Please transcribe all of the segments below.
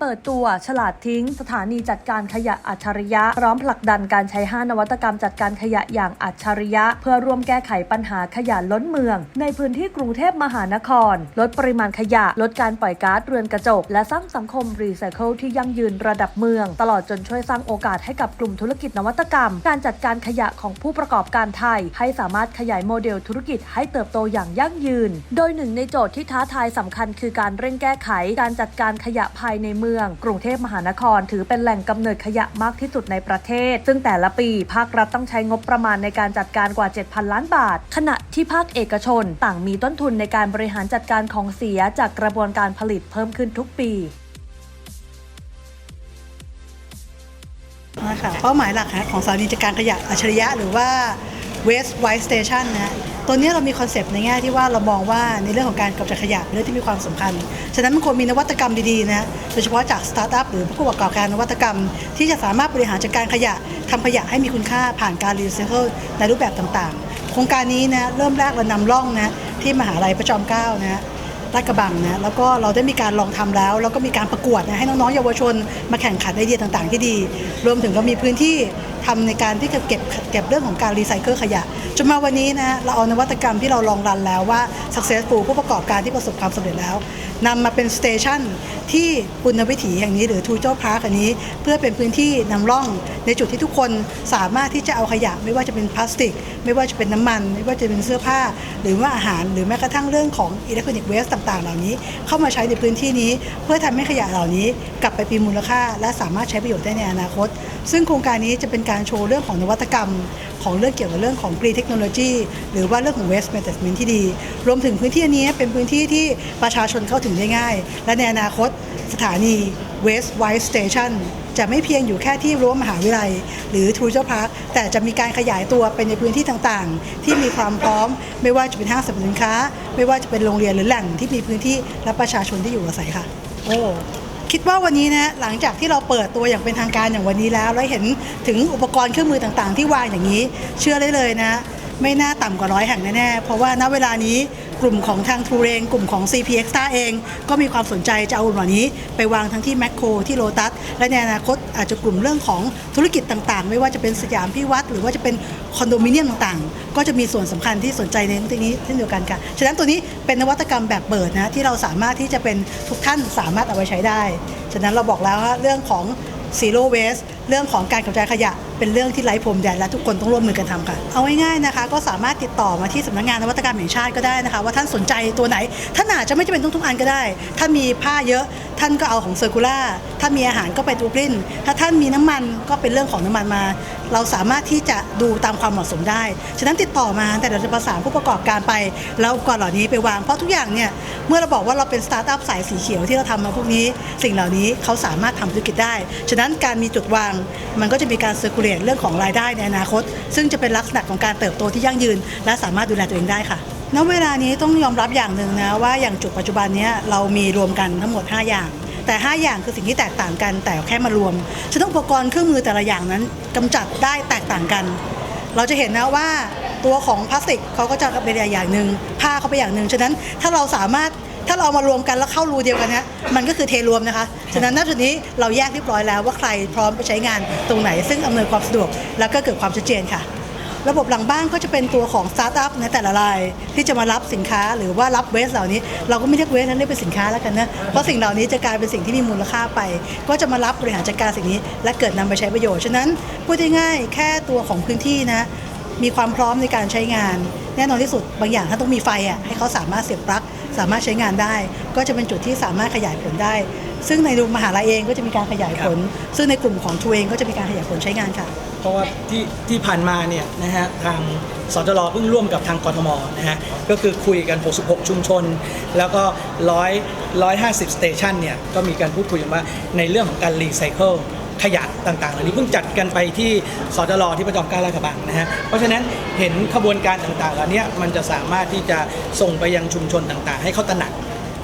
เปิดตัวฉลาดทิ้ง สถานีจัดการขยะอัจฉริยะ พร้อมผลักดันการใช้5นวัตกรรมจัดการขยะอย่างอัจฉริยะ เพื่อร่วมแก้ไขปัญหาขยะล้นเมือง ในพื้นที่กรุงเทพมหานคร ลดปริมาณขยะ ลดการปล่อยก๊าซเรือนกระจก และสร้างสังคมรีไซเคิลที่ยั่งยืนระดับเมือง ตลอดจนช่วยสร้างโอกาสให้กับกลุ่มธุรกิจนวัตกรรม การจัดการขยะของผู้ประกอบการไทย ให้สามารถขยายโมเดลธุรกิจให้เติบโตอย่างยั่งยืน โดยหนึ่งในโจทย์ที่ท้าทายสำคัญ คือการเร่งแก้ไขการจัดการขยะภายในเมืองกรุงเทพมหานคร ถือเป็นแหล่งกำเนิดขยะมากที่สุดในประเทศ ซึ่งแต่ละปีภาครัฐต้องใช้งบประมาณในการจัดการกว่า 7,000 ล้านบาท ขณะที่ภาคเอกชน ต่างมีต้นทุนในการบริหารจัดการของเสียจากกระบวนการผลิตเพิ่มขึ้นทุกปีนะคะเป้าหมายหลักของสถานีจัดการขยะอัจฉริยะหรือว่า Waste White Station นะ ตัวนี้เรามีคอนเซปต์ในแง่ที่ว่าเรามองว่าในเรื่องของการกำจัดขยะเป็นเรื่องที่มีความสำคัญ ฉะนั้นมันควรมีนวัตกรรมดีๆนะโดยเฉพาะจากสตาร์ทอัพหรือผู้ประกอบการนวัตกรรม ที่จะสามารถบริหารจัดการขยะทำขยะให้มีคุณค่าผ่านการรีไซเคิลในรูปแบบต่างๆ โครงการนี้นะเริ่มแรกเรานำร่องนะที่มหาลัยพระจอมเกล้านะ ฮะลาดกระบังนะแล้วก็เราได้มีการลองทำแล้ว แล้วก็มีการประกวดนะให้น้องๆเยาวชน มาแข่งขันไอเดียต่างๆ ที่ดี รวมถึงเรามีพื้นที่ทำในการที่จะเก็บเก็บเรื่องของการรีไซเคิลขยะจนมาวันนี้นะเราเอานวัตกรรมที่เราลองรันแล้วว่า successful ผู้ประกอบการที่ประสบความสำเร็จแล้วนำมาเป็นสเตชันที่ปุณวิถีแห่งนี้หรือทูเจ้าพาร์คอันนี้ เพื่อเป็นพื้นที่นำร่องในจุดที่ทุกคนสามารถที่จะเอาขยะ ไม่ว่าจะเป็นพลาสติก ไม่ว่าจะเป็นน้ำมัน ไม่ว่าจะเป็นเสื้อผ้า หรือว่าอาหารหรือแม้กระทั่งเรื่องของอิเล็กทรอนิกส์เวสต่างๆ เหล่านี้ เข้ามาใช้ในพื้นที่นี้ เพื่อทำให้ขยะเหล่านี้กลับไปเป็นมูลค่า และสามารถใช้ประโยชน์ได้ในอนาคต ซึ่งโครงการนี้จะเป็นการโชว์เรื่องของนวัตกรรม ของเรื่องเกี่ยวกับเรื่องของ green technology หรือว่าเรื่องของ waste management ที่ดี รวมถึงพื้นที่นี้เป็นพื้นที่ที่ประชาชนเข้าถึงได้ง่าย และในอนาคตสถานี waste white station จะไม่เพียงอยู่แค่ที่รั้วมหาวิทยาลัย หรือทูเจอร์พาร์คแต่จะมีการขยายตัวไปในพื้นที่ต่างๆ ที่มีความพร้อม ไม่ว่าจะเป็นห้างสรรพสินค้า ไม่ว่าจะเป็นโรงเรียนหรือแหล่งที่มีพื้นที่และประชาชนที่อยู่อาศัยค่ะโอ้คิดว่าวันนี้นะหลังจากที่เราเปิดตัวอย่างเป็นทางการอย่างวันนี้แล้ว แล้วเห็นถึงอุปกรณ์เครื่องมือต่างๆ ที่วางอย่างนี้ เชื่อได้เลยนะ ไม่น่าต่ำกว่าร้อยแห่งแน่ๆเพราะว่าณเวลานี้ กลุ่มของทางทรูเรงกลุ่มของ CP Extra เอง ก็มีความสนใจจะเอาเหล่านี้ ไปวางทั้งที่แมคโครที่โลตัสและในอนาคตอาจจะกลุ่มเรื่องของธุรกิจต่างๆ ไม่ว่าจะเป็นสยามพิวัตรหรือว่าจะเป็นคอนโดมิเนียมต่างๆ ก็จะมีส่วนสำคัญที่สนใจในเรื่องนี้เช่นเดียวกันค่ะ ฉะนั้นตัวนี้เป็นนวัตกรรมแบบเปิดนะที่เราสามารถที่จะเป็นทุกท่านสามารถเอาไปใช้ได้ ฉะนั้นเราบอกแล้วว่าเรื่องของ zero waste เรื่องของการกระจายขยะ เป็นเรื่องที่ไร้พรมแดนและทุกคนต้องร่วมมือกันทำค่ะเอาง่ายๆนะคะ ก็สามารถติดต่อมาที่สำนักงานนวัตกรรมแห่งชาติก็ได้นะคะ ว่าท่านสนใจตัวไหน ท่านอาจจะไม่จำเป็นต้องทุกอันก็ได้ ถ้ามีผ้าเยอะ ท่านก็เอาของเซอร์คูล่าถ้ามีอาหารก็เป็นอูปรินถ้าท่านมีน้ำมันก็เป็นเรื่องของน้ำมันมา เราสามารถที่จะดูตามความเหมาะสมได้ ฉะนั้นติดต่อมาแต่เราจะประสานผู้ประกอบการไป แล้วก่อนเหล่านี้ไปวางเพราะทุกอย่างเนี่ยเมื่อเราบอกว่าเราเป็นสตาร์ทอัพสายสีเขียวที่เราทำมาพวกนี้ สิ่งเหล่านี้เขาสามารถทำธุรกิจได้ ฉะนั้นการมีจุดวาง มันก็จะมีการเซอร์คูลเลตเรื่องของรายได้ในอนาคต ซึ่งจะเป็นลักษณะของการเติบโตที่ยั่งยืน และสามารถดูแลตัวเองได้ค่ะ ณเวลานี้ต้องยอมรับอย่างหนึ่งนะว่าอย่างจุดปัจจุบันนี้เรามีรวมกันทั้งหมด 5 อย่าง แต่ 5 อย่างคือสิ่งที่แตกต่างกัน แต่แค่มารวมฉะนั้นอุปกรณ์เครื่องมือแต่ละอย่างนั้นกำจัดได้แตกต่างกัน เราจะเห็นนะว่าตัวของพลาสติกเขาก็จะเป็นอย่างหนึ่งผ้าเขาไปอย่างหนึ่งฉะนั้นถ้าเราสามารถถ้าเรามารวมกันแล้วเข้ารูเดียวกันนี้ยมันก็คือเทรวมนะคะ ฉะนั้นณจุดนี้เราแยกเรียบร้อยแล้วว่าใครพร้อมไปใช้งานตรงไหน ซึ่งอำนวยความสะดวกแล้วก็เกิดความชัดเจนค่ะ ระบบหลังบ้านก็จะเป็นตัวของสตาร์ทอัพในแต่ละรายที่จะมารับสินค้าหรือว่ารับเวสเหล่านี้ เราก็ไม่เรียกเวสนั้นเรียกเป็นสินค้าแล้วกันนะเพราะสิ่งเหล่านี้จะกลายเป็นสิ่งที่มีมูลค่าไป ก็จะมารับบริหารจัดการสิ่งนี้ และเกิดนำไปใช้ประโยชน์ฉะนั้นพูดง่ายๆแค่ตัวของพื้นที่นะมีความพร้อมในการใช้งาน แน่นอนที่สุดบางอย่างถ้าต้องมีไฟอะให้เขาสามารถเสียบปลั๊กสามารถใช้งานได้ ก็จะเป็นจุดที่สามารถขยายผลได้ ซึ่งในมหาลัยเองก็จะมีการขยายผล ซึ่งในกลุ่มของทูเองก็จะมีการขยายผลใช้งานค่ะ เพราะว่าที่ที่ผ่านมาเนี่ยนะฮะทางสจรเพิ่งร่วมกับทางกทมนะฮะก็คือคุยกัน 66 ชุมชน แล้วก็ 100 150 สเตชันเนี่ยก็มีการพูดคุยกันว่าในเรื่องของการรีไซเคิลขยะต่างๆเหล่านี้เพิ่งจัดกันไปที่สจรที่ประจอมเกล้าลาดกระบังนะฮะ เพราะฉะนั้นเห็นขบวนการต่างๆเหล่านี้มันจะสามารถที่จะส่งไปยังชุมชนต่างๆ ให้เขาตระหนัก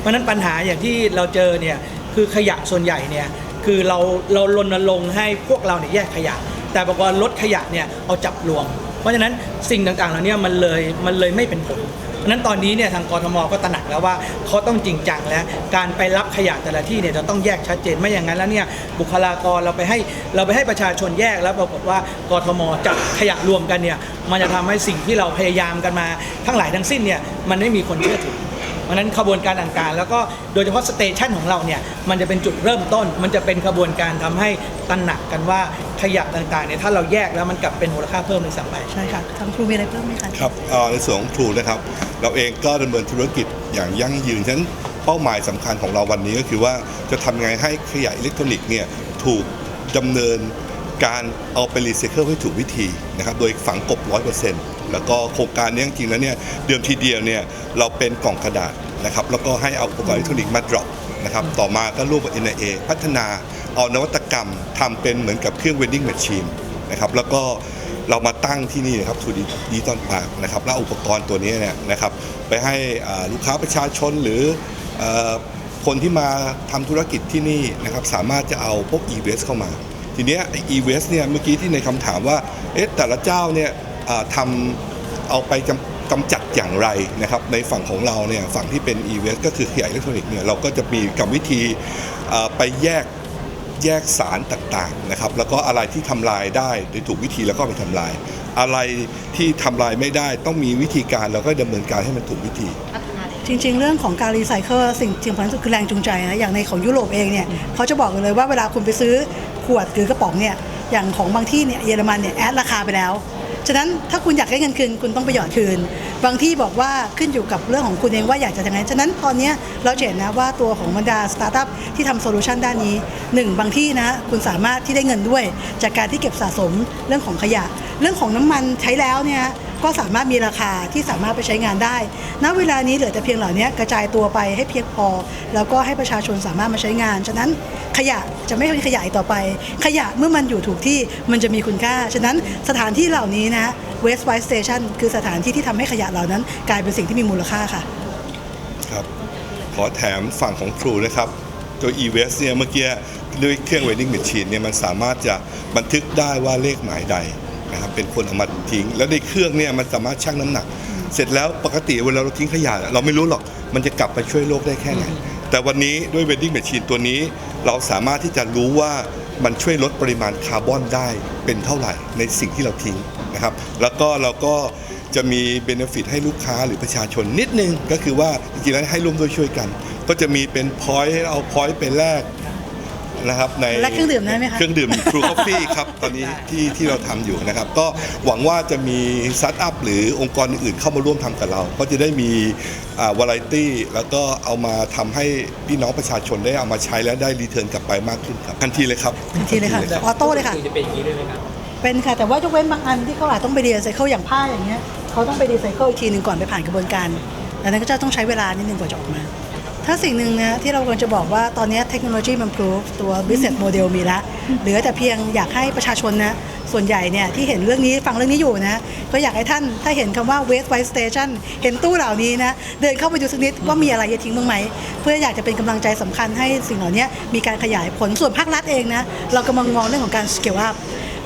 เพราะฉะนั้นปัญหาอย่างที่เราเจอเนี่ย คือขยะส่วนใหญ่เนี่ยคือเราเรารณรงค์ให้พวกเราเนี่ยแยกขยะ แต่ปรากฏว่าลดขยะเนี่ยเอาจับรวม เพราะฉะนั้นสิ่งต่างๆเหล่านี้มันเลยมันเลยไม่เป็นผลเพราะฉะนั้นตอนนี้เนี่ยทางกรทมก็ตระหนักแล้วว่าเขาต้องจริงจังแล้วการไปรับขยะแต่ละที่เนี่ยจะต้องแยกชัดเจนไม่อย่างนั้นแล้วเนี่ยบุคลากรเราไปให้เราไปให้ประชาชนแยกแล้วปรากฏว่ากรทมจับขยะรวมกันเนี่ยมันจะทำให้สิ่งที่เราพยายามกันมาทั้งหลายทั้งสิ้นเนี่ยมันไม่มีคนเชื่อถือ เพราะฉะนั้นขบวนการต่างๆ แล้วก็โดยเฉพาะสเตชันของเราเนี่ยมันจะเป็นจุดเริ่มต้น มันจะเป็นขบวนการทำให้ตระหนักกันว่าขยะต่างๆเนี่ยถ้าเราแยกแล้วมันกลับเป็นมูลค่าเพิ่มในสังไปใช่ค่ะทางครูมีอะไรเพิ่มไหมคะครับเอ่อในส่วนของ True นะครับ เราเองก็ดำเนินธุรกิจอย่างยั่งยืนฉะนั้นเป้าหมายสำคัญของเราวันนี้ก็คือว่าจะทำไงให้ขยะอิเล็กทรอนิกส์เนี่ยถูกดำเนินการเอาไปรีไซเคิลให้ถูกวิธีนะครับ โดยฝังกลบ100% แล้วก็โครงการนี้จริงๆแล้วเนี่ยเดิมทีเดียวเนี่ยเราเป็นกล่องกระดาษนะครับแล้วก็ให้เอาอุปกรณ์อิเล็กทรอนิกส์มา drop นะครับต่อมาก็ร่วมกับ NIA พัฒนาเอานวัตกรรมทำเป็นเหมือนกับเครื่อง vending machine นะครับแล้วก็เรามาตั้งที่นี่นะครับทูดีดีตอนปากนะครับแล้วอุปกรณ์ตัวนี้เนี่ยนะครับไปให้ลูกค้าประชาชนหรือคนที่มาทำธุรกิจที่นี่นะครับสามารถจะเอาพวก e-waste เข้ามา ทีเนี้ย e-waste เนี่ยเมื่อกี้ที่ในคำถามว่าเอ๊ะแต่ละเจ้าเนี่ย ทำเอาไปกำกำจัดอย่างไรนะครับ ในฝั่งของเราเนี่ยฝั่งที่เป็น e-waste ก็คือขยะอิเล็กทรอนิกส์เนี่ยเราก็จะมีกรรมวิธีไปแยกแยกสารต่างๆนะครับ แล้วก็อะไรที่ทำลายได้โดยถูกวิธีแล้วก็ไปทำลาย อะไรที่ทำลายไม่ได้ต้องมีวิธีการแล้วก็ดำเนินการให้มันถูกวิธี จริง ๆ เรื่องของการรีไซเคิลสิ่งที่สำคัญสุดคือแรงจูงใจนะอย่างในของยุโรปเองเนี่ยเขาจะบอกเลยว่าเวลาคุณไปซื้อขวดหรือกระป๋องเนี่ยอย่างของบางที่เนี่ยเยอรมันเนี่ยแอดราคาไปแล้ว ฉะนั้นถ้าคุณอยากได้เงินคืนคุณต้องไปหยอดคืน บางที่บอกว่าขึ้นอยู่กับเรื่องของคุณเองว่าอยากจะยังไงฉะนั้นตอนนี้เราเห็นนะว่าตัวของบรรดาสตาร์ทอัพที่ทำโซลูชันด้านนี้หนึ่งบางที่นะคุณสามารถที่ได้เงินด้วย จากการที่เก็บสะสมเรื่องของขยะ เรื่องของน้ำมันใช้แล้วเนี่ย ก็สามารถมีราคาที่สามารถไปใช้งานได้ ณ เวลานี้เหลือแต่เพียงเหล่านี้กระจายตัวไปให้เพียงพอ แล้วก็ให้ประชาชนสามารถมาใช้งาน ฉะนั้นขยะจะไม่เป็นขยะต่อไป ขยะเมื่อมันอยู่ถูกที่มันจะมีคุณค่า ฉะนั้นสถานที่เหล่านี้นะ Waste Wise Station คือสถานที่ที่ทำให้ขยะเหล่านั้น กลายเป็นสิ่งที่มีมูลค่าค่ะครับขอแถมฝั่งของ True นะครับตัว e-waste เนี่ยเมื่อกี้ด้วยเครื่อง vending machine เนี่ยมันสามารถจะบันทึกได้ว่าเลขหมายใด นะครับเป็นคนเอามาทิ้ง แล้วในเครื่องเนี่ยมันสามารถชั่งน้ำหนัก เสร็จแล้วปกติเวลาเราทิ้งขยะเราไม่รู้หรอกมันจะกลับไปช่วยโลกได้แค่ไหนแต่วันนี้ด้วย vending machine ตัวนี้ เราสามารถที่จะรู้ว่ามันช่วยลดปริมาณคาร์บอนได้เป็นเท่าไหร่ในสิ่งที่เราทิ้งนะครับแล้วก็เราก็จะมีเบนฟิตให้ลูกค้าหรือประชาชนนิดนึง ก็คือว่าจริงๆแล้วให้ร่วมด้วยช่วยกัน ก็จะมีเป็นพอยต์ให้เอาพอยต์ไปแลก นะครับในแลกเครื่องดื่มได้ไหมคะเครื่องดื่ม True Coffee ครับ ตอนนี้ที่ที่เราทำอยู่นะครับ ก็หวังว่าจะมีสตาร์ทอัพหรือองค์กรอื่นๆเข้ามาร่วมทำกับเรา ก็จะได้มีวาไรตี้แล้วก็เอามาทำให้พี่น้องประชาชนได้เอามาใช้และได้รีเทิร์นกลับไปมากขึ้นครับทันทีเลยครับทันทีเลยค่ะออโต้เลยค่ะ จะเป็นอย่างนี้ด้วยไหมครับเป็นค่ะ แต่ว่ายกเว้นบางอันที่เขาอาจต้องไปรีไซเคิลอย่างผ้าอย่างเงี้ยเขาต้องไปรีไซเคิลอีกทีหนึ่งก่อนไปผ่านกระบวนการดังนั้นก็จะต้องใช้เวลานิดนึงกว่าจะออกมา ถ้าสิ่งหนึ่งนะที่เรากำลังจะบอกว่าตอนนี้เทคโนโลยีมันพรูฟตัว business model มีแล้วเหลือแต่เพียงอยากให้ประชาชนนะส่วนใหญ่เนี่ยที่เห็นเรื่องนี้ฟังเรื่องนี้อยู่นะ ก็อยากให้ท่านถ้าเห็นคำว่า waste white station เห็นตู้เหล่านี้นะเดินเข้าไปดูสักนิดว่ามีอะไรจะทิ้งบ้างไหม เพื่ออยากจะเป็นกำลังใจสำคัญให้สิ่งเหล่านี้มีการขยายผลส่วนภาครัฐเองนะเรากำลังมองเรื่องของการ scale up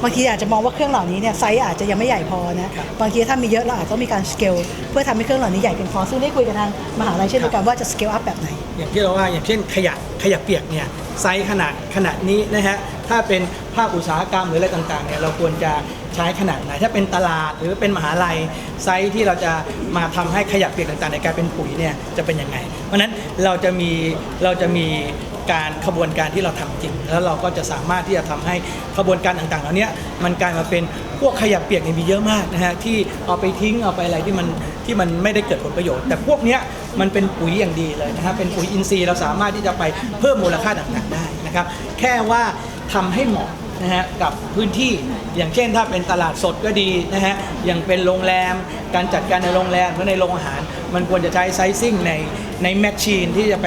บางทีอาจจะมองว่าเครื่องเหล่านี้เนี่ยไซส์อาจจะยังไม่ใหญ่พอนะบางทีถ้ามีเยอะเราอาจต้องมีการสเกลเพื่อทำให้เครื่องเหล่านี้ใหญ่เพียงพอซึ่งได้คุยกับทางมหาลัยเช่นเดียวกันว่าจะสเกลอัพแบบไหน อย่างที่เราว่าอย่างเช่นขยะขยะเปียกเนี่ยไซส์ขนาดขนาดนี้นะฮะถ้าเป็นภาคอุตสาหกรรมหรืออะไรต่างๆเนี่ยเราควรจะใช้ขนาดไหน ถ้าเป็นตลาดหรือเป็นมหาลัยไซส์ที่เราจะมาทำให้ขยะเปียกต่างๆ ในการเป็นปุ๋ยเนี่ยจะเป็นยังไง เพราะฉะนั้นเราจะมีเราจะมี การขบวนการที่เราทำจริง แล้วเราก็จะสามารถที่จะทำให้ขบวนการต่างๆเหล่านี้มันกลายมาเป็นพวกขยะเปียกนี่มีเยอะมากนะฮะที่เอาไปทิ้งเอาไปอะไรที่มันที่มันไม่ได้เกิดผลประโยชน์ แต่พวกเนี้ยมันเป็นปุ๋ยอย่างดีเลยนะฮะเป็นปุ๋ยอินทรีย์เราสามารถที่จะไปเพิ่มมูลค่าต่างๆได้นะครับแค่ว่าทำให้เหมาะ นะฮะกับพื้นที่อย่างเช่นถ้าเป็นตลาดสดก็ดีนะฮะอย่างเป็นโรงแรมการจัดการในโรงแรมหรือในโรงอาหาร มันควรจะใช้ไซซิ่งในในแมชชีนที่จะไป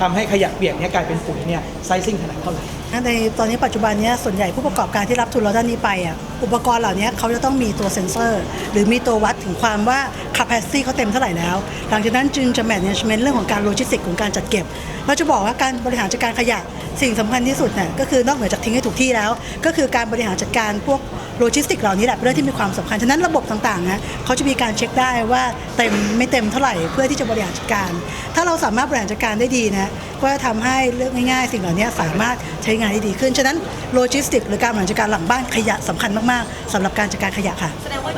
ทำให้ขยะเปียกเนี่ยกลายเป็นปุ๋ยเนี่ยไซซิ่งขนาดเท่าไหร่ ในตอนนี้ปัจจุบันนี้ส่วนใหญ่ผู้ประกอบการที่รับทุนเราด้านนี้ไปอะอุปกรณ์เหล่านี้เขาจะต้องมีตัวเซ็นเซอร์ หรือมีตัววัดถึงความว่า capacity เขาเต็มเท่าไหร่แล้ว หลังจากนั้นจึงจะ management เรื่องของการโลจิสติกของการจัดเก็บ เราจะบอกว่าการบริหารจัดการขยะสิ่งสำคัญที่สุดเนี่ยก็คือนอกเหนือจากทิ้งให้ถูกที่แล้ว ก็คือการบริหารจัดการพวก โลจิสติกเหล่านี้แหละเป็นเรื่องที่มีความสำคัญ ฉะนั้นระบบต่างๆนะเขาจะมีการเช็คได้ว่าเต็มไม่เต็มเท่าไหร่เพื่อที่จะบริหารจัดการ ถ้าเราสามารถบริหารจัดการได้ดีนะก็จะทำให้เรื่องง่ายๆ สิ่งเหล่านี้สามารถใช้งานได้ดีขึ้น ฉะนั้นโลจิสติกหรือการบริหารจัดการหลังบ้านขยะสำคัญมากๆสำหรับการจัดการขยะค่ะ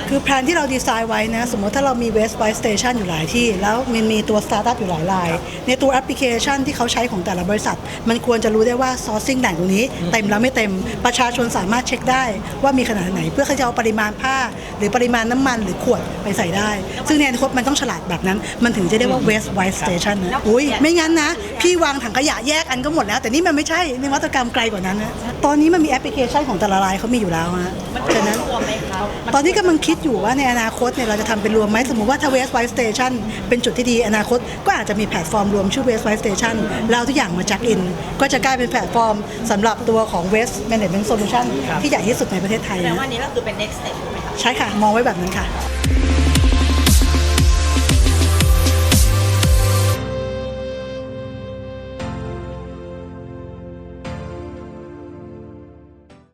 คือแผนที่เราดีไซน์ไว้นะ สมมติถ้าเรามี Waste White Station อยู่หลายที่ แล้วมันมีตัว Startup อยู่หลายราย ในตัวแอปพลิเคชันที่เขาใช้ของแต่ละบริษัท มันควรจะรู้ได้ว่า sourcing แหล่งตรงนี้เต็มแล้วไม่เต็มประชาชนสามารถเช็คได้ว่ามีขนาดไหน เพื่อเขาจะเอาปริมาณผ้า หรือปริมาณน้ำมันหรือขวดไปใส่ได้ ซึ่งในอนาคตมันต้องฉลาดแบบนั้น มันถึงจะเรียกว่า Waste White Station นะอุ้ยไม่งั้นนะ พี่วางถังขยะแยกอันก็หมดแล้ว แต่นี่มันไม่ใช่นวัตกรรมไกลกว่านั้นนะตอนนี้มันมีแอปพลิเคชันของแต่ละรายเขามีอยู่แล้วฮะฉะนั้นตอนนี้กำลังคิดอยู่ว่าในอนาคตเนี่ยเราจะทำเป็นรวมไหมสมมติว่าถ้า Waste White Station เป็นจุดที่ดีอนาคตก็อาจจะมีแพลตฟอร์มรวมชื่อ Waste White Station แล้วเอาทุกอย่างมาจักอิน ก็จะกลายเป็นแพลตฟอร์มสำหรับตัวของ Waste Management Solution ที่ใหญ่ที่สุดในประเทศไทยแปลนะอันนี้ก็คือเป็น next step ถูกไหมคะ ใช่ค่ะ มองไว้แบบนั้นค่ะ